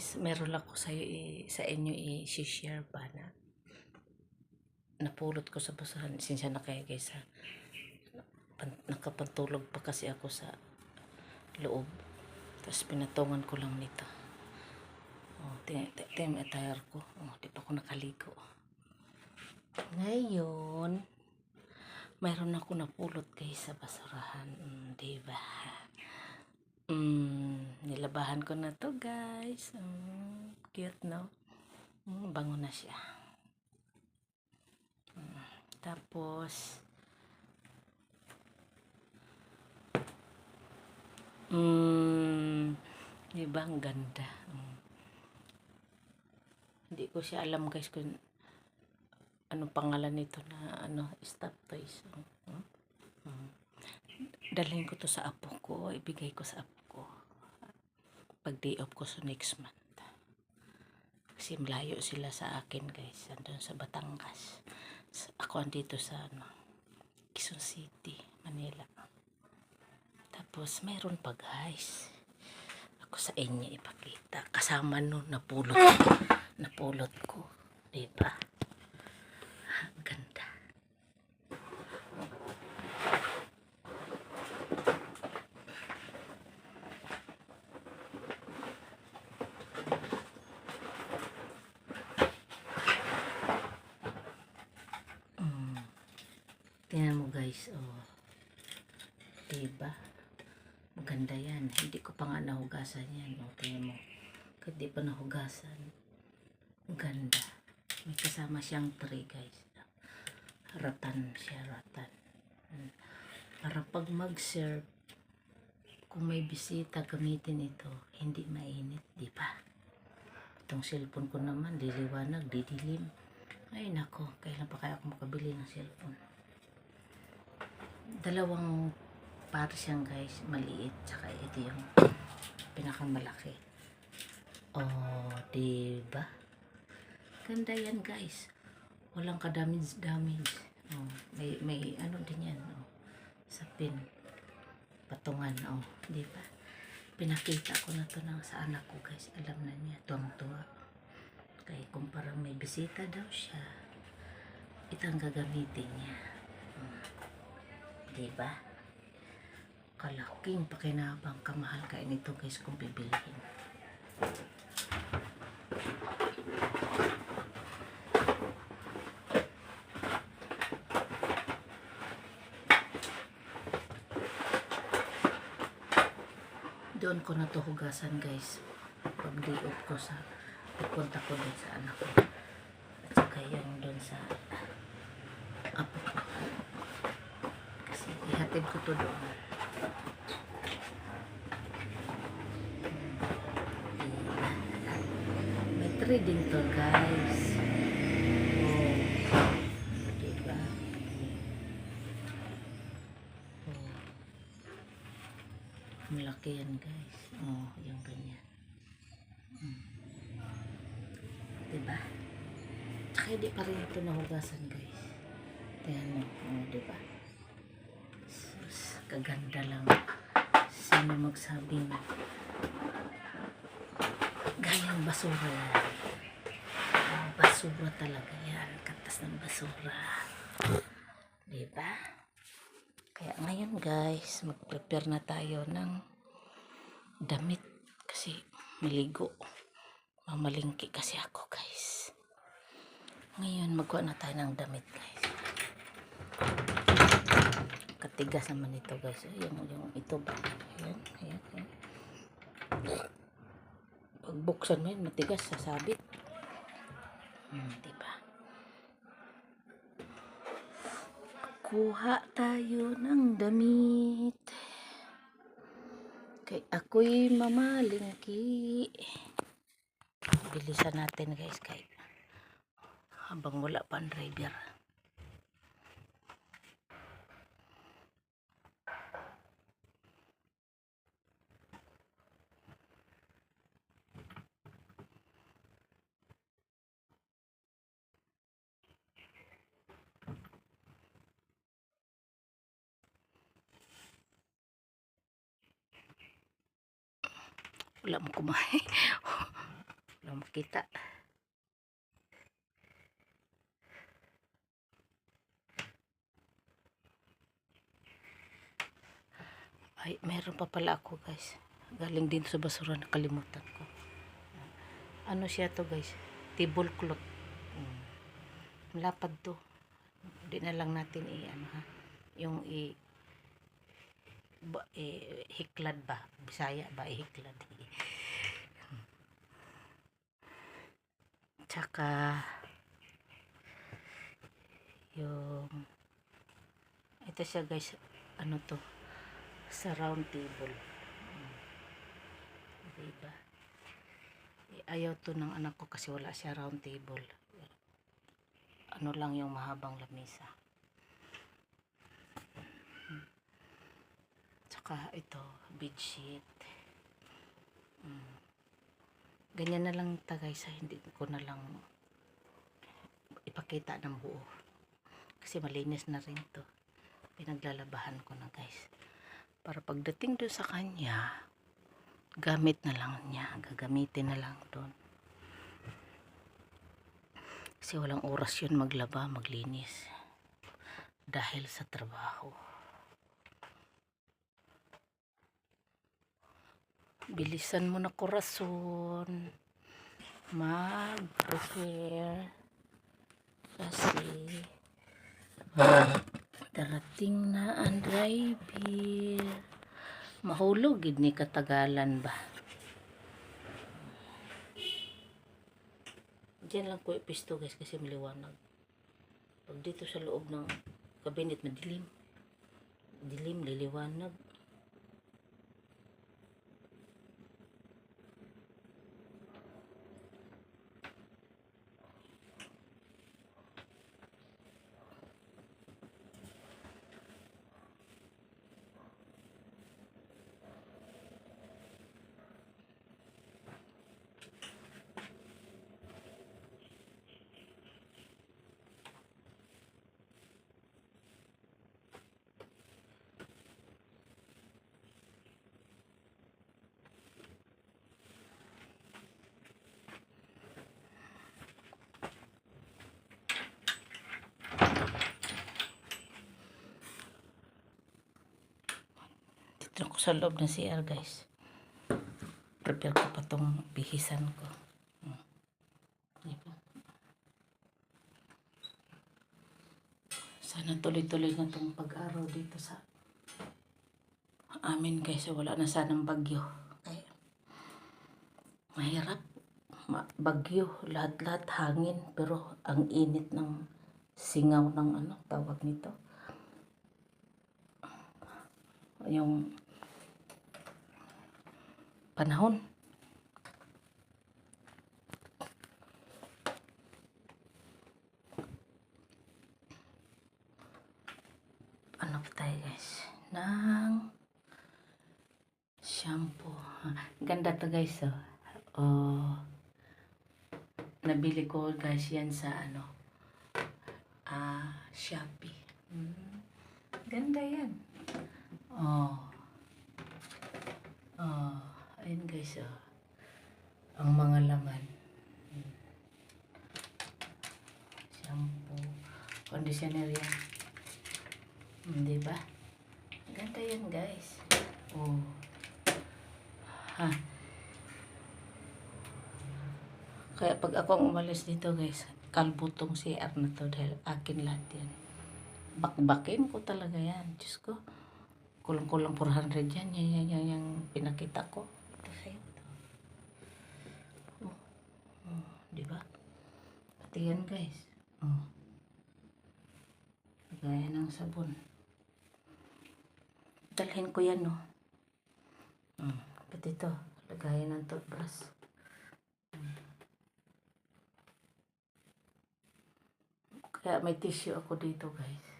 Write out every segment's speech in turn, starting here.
guys, meron lang ko sa, sa inyo i-share ba na napulot ko sa basahan. Sinsya na kayo guys ha. Pan, nakapantulog pa kasi ako sa loob. Tapos pinatungan ko lang nito. Oh, tingnan yung attire ko. Oh, di pa ako nakaligo. Ngayon, mayroon ako napulot guys sa basurahan. Mm, di ba? Mm, nilabahan ko na to guys. Mm, cute no? Mm, bango na siya. Mm, tapos, mm, di ba ang ganda? Mm. Hindi ko siya alam guys kung anong pangalan nito na ano, stop toys. Mm. Mm. Dalhin ko to sa apo ko, ibigay ko sa apo ko. Pag day off ko sa next month. Kasi malayo sila sa akin guys, andun sa Batangas. Ako andito sa ano, Quezon City, Manila. Tapos meron pa guys. Ako sa inyo ipakita. Kasama no napulot. Napulot ko. Diba? Ah, Ganda. Mm. Tingnan mo guys, oh. Diba? Maganda yan. Hindi ko pa nga nahugasan yan. Oh, tingnan mo. Kahit di pa nahugasan. Ang Ganda. May kasama siyang tray guys. Ratan siya, ratan. Mm. Para pag mag-serve, kung may bisita, gamitin ito. Hindi mainit, di ba? Itong cellphone ko naman, diliwanag, didilim. Ay nako, kailan pa kaya ako makabili ng cellphone? Dalawang pares yan guys, maliit, tsaka ito yung pinakamalaki. Oh, diba? Ganda yan guys. Walang kadamage damage. Oh, may may ano din yan, oh. Sa pin. Patungan, oh, di ba? Pinakita ko na to ng sa anak ko guys. Alam na niya, tuwang-tuwa. Kaya kung parang may bisita daw siya, ito ang gagamitin niya. Hmm. Di ba? Kalaking pakinabang kamahal kaya nito guys kung bibilihin. Doon ko na to hugasan guys. Pag day off ko sa pupunta ko doon sa anak ko. At saka yung doon sa doon. May tree din to guys. Oh. Diba? Oh. Malaki yan guys. Oh, yung ganyan. Hmm. Diba? Tsaka hindi pa rin ito nahugasan guys. Tingnan mo. Oh, diba? Kaganda lang. Sino magsabing galing basura yan. Basura talaga yan. Katas ng basura. Diba? Kaya ngayon guys, mag-prepare na tayo ng damit kasi maligo. Mamalingki kasi ako guys. Ngayon magkuha na tayo ng damit guys. Katigas naman ito guys. Yung, yung ito ba? Ayan, ayan, ayan. Pag buksan mo yun, matigas, sasabit. Hmm, diba? Kuha tayo ng damit. Kay ako'y mamalingki. Bilisan natin guys kay habang wala pa ang driver. Wala mo kumain. kita. Ay, meron pa pala ako guys. Galing din sa basura, nakalimutan ko. Ano siya to guys? Table cloth. Mm. Malapad to. Hindi na lang natin i ano ha. Yung i ba, eh, hiklad ba? Bisaya ba? Ihiklad. Tsaka yung ito siya guys ano to sa round table Hmm. diba ayaw to ng anak ko kasi wala siya round table ano lang yung mahabang lamisa Hmm. tsaka ito bedsheet mm. Ganyan na lang tagay sa hindi ko na lang ipakita ng buo. Kasi malinis na rin to. Pinaglalabahan ko na guys. Para pagdating doon sa kanya gamit na lang niya. Gagamitin na lang doon kasi walang oras yun maglaba maglinis. Dahil sa trabaho bilisan mo na korason. Mag-prepare kasi darating na ang driver. Mahulog gid ni katagalan ba? Diyan lang ko ipisto guys kasi maliwanag. Pag dito sa loob ng kabinet madilim. Dilim liliwanag Dito ako sa loob ng CR guys. Prepare ko pa tong bihisan ko. Hmm. Sana tuloy-tuloy na tong pag-araw dito sa amin guys. Wala na sanang bagyo. Kaya mahirap. Ma- bagyo. Lahat-lahat hangin. Pero ang init ng singaw ng ano tawag nito. Yung panahon. Ano pa tayo guys? Nang shampoo. Ganda to guys oh. oh. Nabili ko guys yan sa ano. Ah, Shopee. Hmm. Ganda yan. Oh, guys, oh. Ang mga laman. Hmm. Shampoo. Conditioner yan. Hmm, di ba? Ganda yan, guys. Oh. Ha. Kaya pag ako umalis dito, guys, kalbo tong CR na to dahil akin lahat yan. Bakbakin ko talaga yan. Diyos ko kulang-kulang 400 yan. Yan, yan, yan, yung pinakita ko. Ito sa'yo. Ito. Oh. Oh, di ba? Pati yan, guys. Oh. Gaya ng sabon. Dalhin ko yan, no. Hmm. Pati ito. Lagayan ng toothbrush. Hmm. Kaya may tissue ako dito, guys.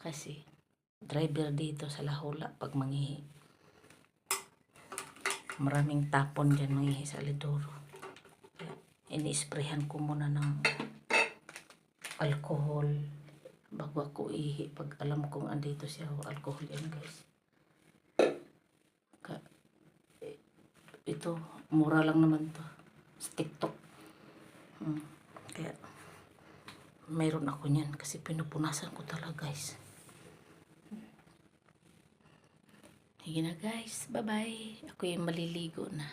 Kasi, driver dito sa Lahula pag mangihi. Maraming tapon dyan mangihi sa Lidoro. Ini-sprayhan ko muna ng alcohol bago ako ihi pag alam kong andito siya o alcohol yan guys. Ka, eh, ito, mura lang naman to. Sa TikTok Mm. Kaya, mayroon ako niyan kasi pinupunasan ko talaga guys. Sige na guys, bye-bye. Ako yung maliligo na.